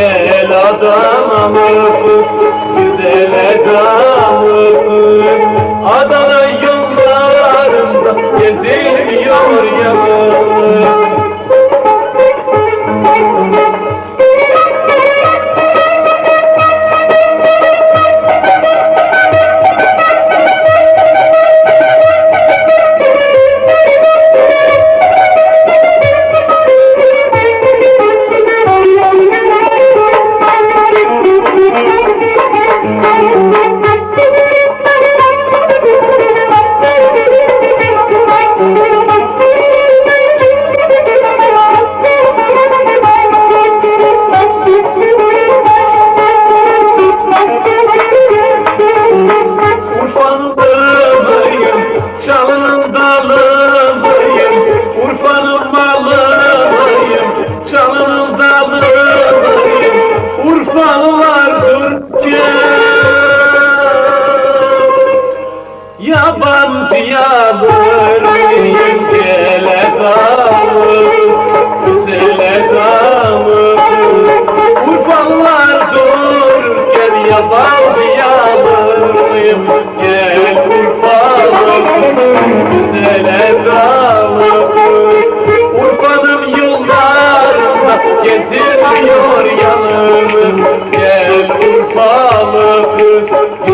güzel adamımız Güzel adam. bağlar hırçı Yabancı yağmur Gele dağımız Güzele dağımız Kurbanlar dururken yabancı Urfalı kız.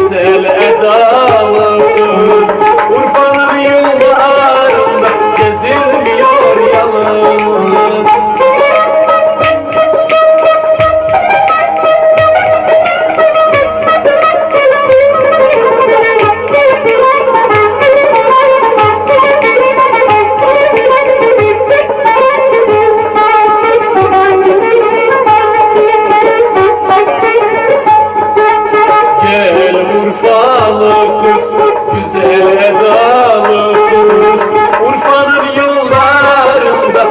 sevdalı kız Güzel edalı kız. Urfa'nın yollarında